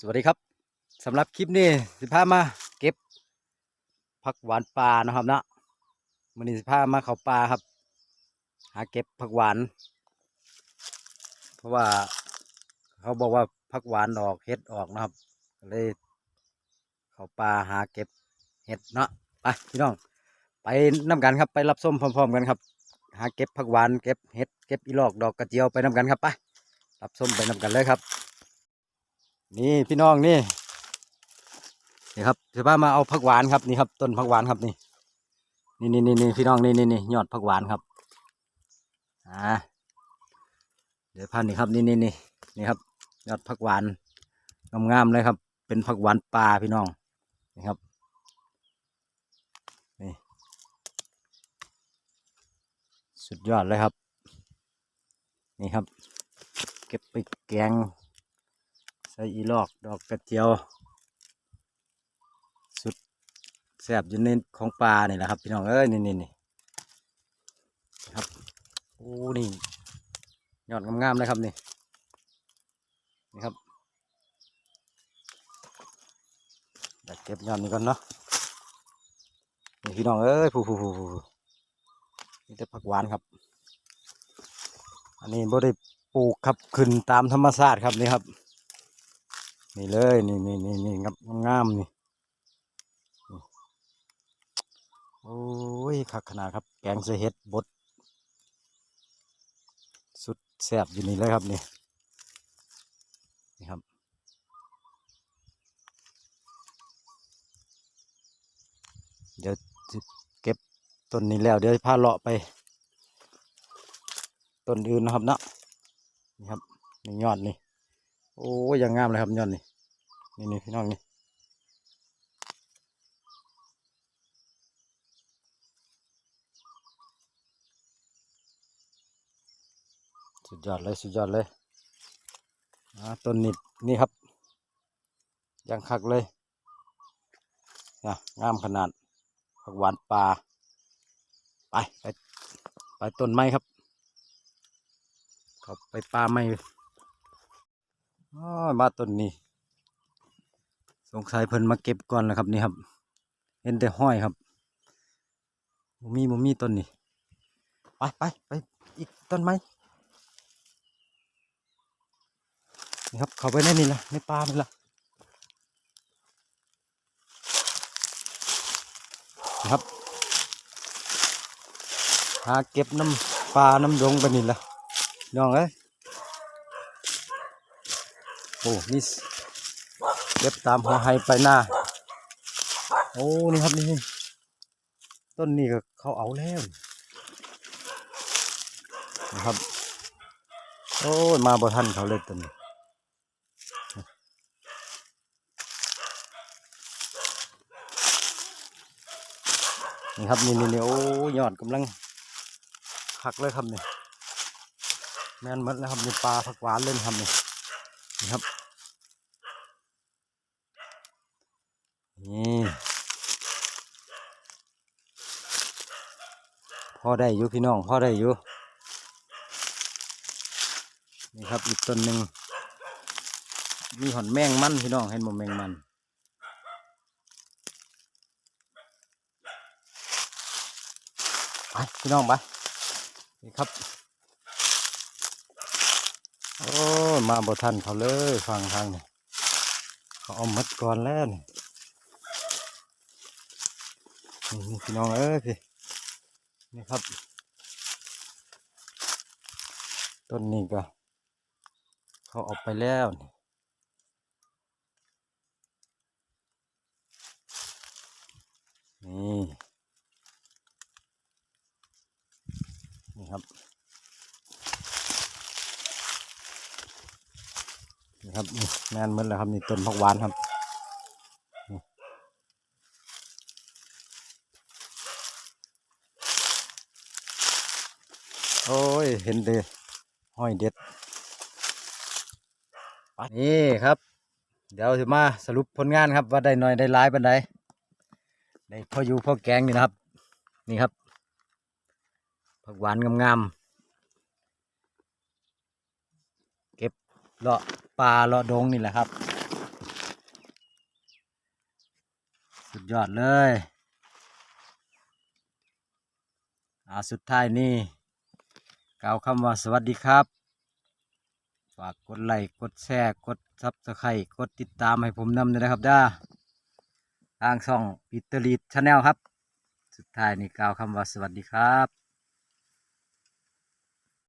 สวัสดีครับสำหรับคลิปนี้สิพามาเก็บผักหวานป่านะครับเนาะมันนี้สิพามาเขาป่าครับ หาเก็บผักหวาน เพราะว่าเขาบอกว่าผักหวานออกเห็ดออกนะครับเลยเขาป่าหาเก็บเห็ดเนาะไปพี่น้อง ไปน้กันครับไปรับส้มพร้อม ๆ กันครับ หาเก็บผักหวานเก็บเห็ดเก็บอีลอกดอกกระเจียวไปน้กันครับไปรับส้มไปน้กันเลยครับ นี่พี่น้องนี่นี่ครับเดี๋ยวพามาเอาผักหวานครับนี่ครับ ต้นผักหวานครับนี่นี่นี่นี่พี่น้องนี่นี่นี่ยอดผักหวานครับอ่าเดี๋ยวพันนี่ครับนี่นี่นี่นี่ครับ ยอดผักหวานงามๆเลยครับ เป็นผักหวานป่าพี่น้องนี่ครับนี่สุดยอดเลยครับ นี่ครับ เก็บไปแกง ใส่อีลอกดอกกระเจียว สุดแซบอยู่ในของปลานี่แหละครับ พี่น้องเอ้ยนี่นี่นี่ครับโอ้นี่ยอดงามๆเลยครับนี่นี่ครับเดี๋ยวเก็บยอดนี้ก่อนเนาะนี่พี่น้องเอ้ยผู้ผู้ผู้ผู้นี่แต่ผักหวานครับ อันนี้บ่ได้ปลูกครับขึ้นตามธรรมชาติครับนี่ครับ นี่เลยนี่นี่นี่นี่งามงามนี่โอ้ยคักขนาดครับ แกงใส่เห็ดบด สุดแซ่บอยู่นี่เลยครับนี่นี่ครับเดี๋ยวเก็บต้นนี้แล้ว เดี๋ยวพาเลาะไป ต้นอื่นนะครับนะนี่ครับนี่ยอดนี่ โอ้ยยังงามเลยครับยอดนี่นี่นี่พี่น้องนี่สุดยอดเลยสุดยอดเลยต้นนี้นี่ครับ ยังคักเลยนะงามขนาดผักหวานป่าไปไปไปต้นไม้ครับเขาไปป่าไม้ มาต้นนี้ สงสัยเพิ่นมาเก็บก่อนแล้วครับนี่ครับ เห็นแต่ห้อยครับบ่มีบ่มีต้นนี่ไปไปไปอีกต้นไม้นี่ครับ เขาไปในนี่ละในป่านี่ละนี่ครับ หาเก็บน้ำปลาน้ำดงไปนี่ละน้องเอ้ย อ้นี่เก็บตามหัวไฮไปหน้า โอ้ นี่ครับนี่ต้นนี้ก็เขาเอาแล้วนะครับ โอ้มาบ่ทันเขาเลยต้นนี้นี่ครับนี่นี่นี่โอ้ยอดกำลังหักเลยครับนี่แม่นหมดแล้วครับนี่ปลาผักหวานเล่นครับนี่นี่ครับ นี่ พอได้อยู่พี่น้องพอได้อยู่นี่ครับอีกต้นหนึ่งมีหอนแมงมันพี่น้องเห็นบ่แมงมันไปพี่น้องไปนี่ครับ โอ้มาบ่ทันเขาเลยฟังทางนี่เขาเอามัดก่อนแล้วนี่นี่นี่พี่น้องเอ้ยพี่ นี่ครับ ต้นนี้ก็ เขาออกไปแล้วนี่นี่ครับนี่ครับนี่แม่นหมดแล้วครับนี่ต้นผักหวานครับ โอ้ย เห็นเด้ห้อยเด็ดนี่ครับ เดี๋ยวจะมาสรุปผลงานครับ ว่าได้หน่อยได้หลายปันใดได้พออยู่พ่อแกงอยู่นะครับ นี่ครับผักหวานงามๆเก็บเลาะปลาเลาะดงนี่แหละครับ สุดยอดเลย อ่าสุดท้ายนี่ กล่าวคำว่าสวัสดีครับ ฝากกดไลค์กดแชร์กดซับสไครต์กดติดตามให้ผมนำด้วยนะครับด้าทางช่องปิตร์ลีดชาแนลครับ สุดท้ายนี่กล่าวคำว่าสวัสดีครับ